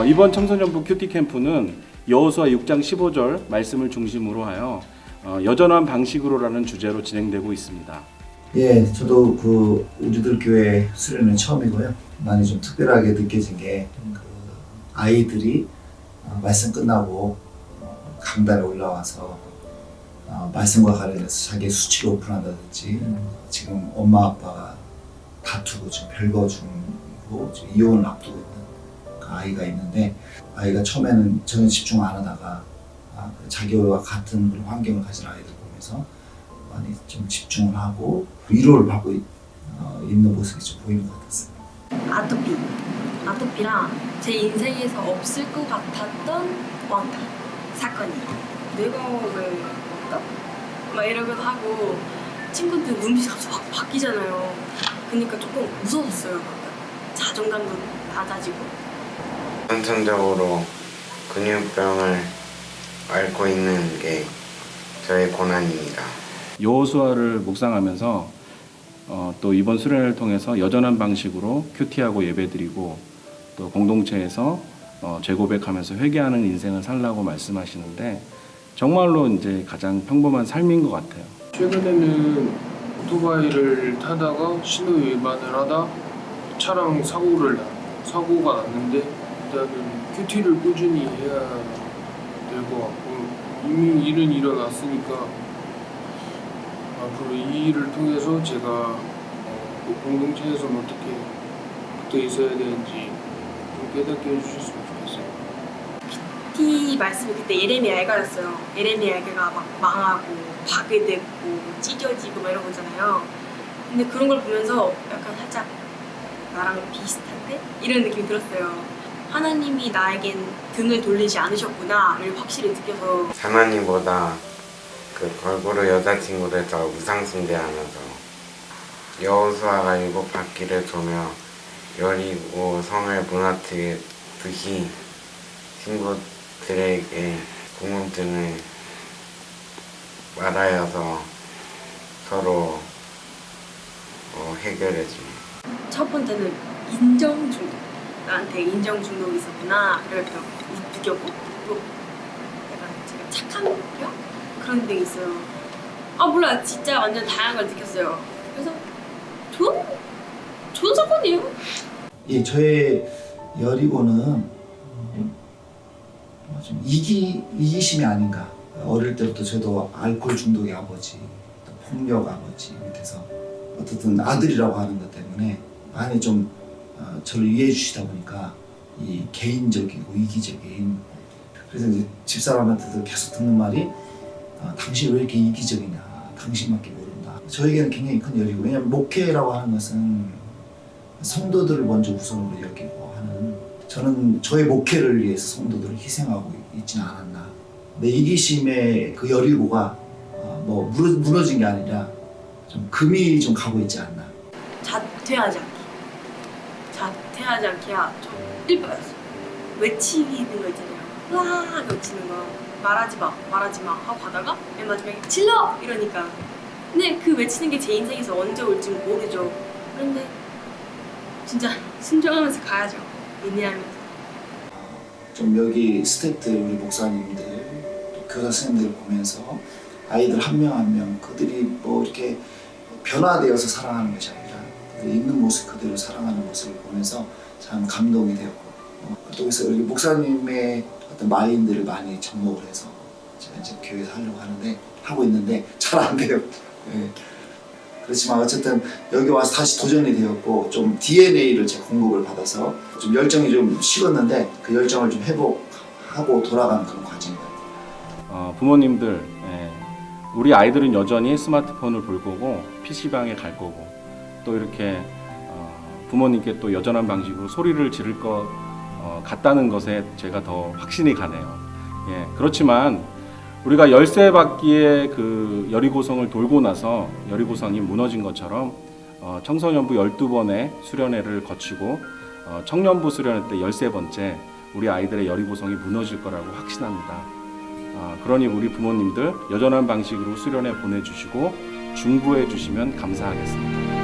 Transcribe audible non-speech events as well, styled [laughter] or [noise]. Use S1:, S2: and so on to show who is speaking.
S1: 어, 이번 청소년부 큐티 캠프는 여호수아 6장 15절 말씀을 중심으로 하여 어, 여전한 방식으로라는 주제로 진행되고 있습니다.
S2: 예, 저도 그 우리들 교회 수련은 처음이고요. 많이 좀 특별하게 느껴진 게 그 아이들이 어, 말씀 끝나고 어, 강단에 올라와서 어, 말씀과 관련해서 자기 수치를 오픈한다든지 지금 엄마 아빠가 다투고 지금 별거 중이고 이혼을 앞두고 있는 그 아이가 있는데 아이가 처음에는 전혀 집중 안 하다가 아, 그 자기와 같은 그런 환경을 가진 아이들 보면서 많이 좀 집중을 하고 위로를 받고 있, 어, 있는 모습이 좀 보이는 것 같았어요.
S3: 아토피. 아토피랑 제 인생에서 없을 것 같았던 왕따 사건이. 내가 왜 왕따? 막 이러기도 하고 친구들 눈빛이 갑자기 확 바뀌잖아요. 그러니까 조금 무서웠어요. 막. 자존감도 낮아지고.
S4: 선천적으로 근육병을 앓고 있는 게 저의 고난입니다.
S1: 여호수아를 묵상하면서 어, 또 이번 수련을 통해서 여전한 방식으로 큐티하고 예배드리고 또 공동체에서 어, 재고백하면서 회개하는 인생을 살라고 말씀하시는데 정말로 이제 가장 평범한 삶인 것 같아요.
S5: 최근에는 오토바이를 타다가 신호 위반을 하다 차랑 사고를 나, 사고가 났는데 일단은 큐티를 꾸준히 해야 될 것 같고 이미 일은 일어났으니까 앞으로 이 일을 통해서 제가 어, 그 공동체에서 어떻게 붙어 있어야 되는지 좀 깨닫게 해주셨으면 좋겠어요.
S3: 티 말씀이 그때 예레미야 애가였어요. 예레미야 애가가 막 망하고 파괴되고 찢어지고 막 이런 거잖아요. 근데 그런 걸 보면서 약간 살짝 나랑 비슷한데? 이런 느낌이 들었어요. 하나님이 나에겐 등을 돌리지 않으셨구나를 확실히 느껴서
S4: 하나님보다 그 걸그룹 여자친구를 더 우상숭배하면서 여호수아가 일곱 바퀴를 돌며 여리고 성을 무너뜨듯이 친구들에게 궁금증을 말하여서 서로 어, 해결해 줍니다.
S3: 첫 번째는 인정 중독. 나한테 인정 중독이 있었구나. 이렇게 느꼈고 또 약간 제가 착한 형 그런 게 있어요. 아 몰라 진짜 완전 다양한 걸 느꼈어요. 그래서 좋은 좋은 사건이에요.
S2: 예, 저의 여리고는 음, 좀 이기 이기심이 아닌가. 어릴 때부터 저도 알코올 중독의 아버지, 또 폭력 아버지 밑에서 어떻든 아들이라고 하는 것 때문에 많이 좀 어, 저를 이해해 주시다 보니까 이 개인적이고 이기적인 그래서 이제 집사람한테도 계속 듣는 말이 어, 당신 왜 이렇게 이기적이냐 당신밖에 모른다. 저에게는 굉장히 큰 열이고 왜냐하면 목회라고 하는 것은 성도들을 먼저 우선으로 여기고 하는 저는 저의 목회를 위해서 성도들을 희생하고 있지는 않았나. 내 이기심의 그 여리고가 어, 뭐 무너, 무너진 게 아니라 좀 금이 좀 가고 있지 않나.
S3: 자퇴하지 않기. 자퇴하지 않기야 좀 일빠였어. 외치는 거 있잖아요. 와 외치는 거. 말하지 마, 말하지 마 하고 가다가 맨 마지막에 질러 이러니까. 근데 그 외치는 게 제 인생에서 언제 올지 모르죠. 그런데 진짜 [laughs] 순종하면서 가야죠. 인내하면서.
S2: 좀 여기 스태프들 우리 목사님들 또 교사 선생님들을 보면서 아이들 한 명 한 명 그들이 뭐 이렇게 변화되어서 아니라 그들이 있는 모습 그대로 사랑하는 모습을 보면서 참 감동이 되었고 어, 또 그래서 여기 목사님의 어떤 마인드를 많이 접목을 해서 제가 이제 교회에서 하려고 하는데 하고 있는데 잘 안 돼요. 예. 그렇지만 어쨌든 여기 와서 다시 도전이 되었고 좀 DNA를 제가 공급을 받아서 좀 열정이 좀 식었는데 그 열정을 좀 회복하고 돌아가는 그런 과정입니다.
S1: 어, 부모님들, 예, 우리 아이들은 여전히 스마트폰을 볼 거고 PC방에 갈 거고 또 이렇게 어, 부모님께 또 여전한 방식으로 소리를 지를 것 어, 같다는 것에 제가 더 확신이 가네요. 예, 그렇지만 우리가 열세 바퀴의 그 여리고성을 돌고 나서 여리고성이 무너진 것처럼 어, 청소년부 12번의 수련회를 거치고 어, 청년부 수련회 때 13번째 우리 아이들의 여리고성이 무너질 거라고 확신합니다. 아, 그러니 우리 부모님들 여전한 방식으로 수련회 보내주시고 중부해 주시면 감사하겠습니다.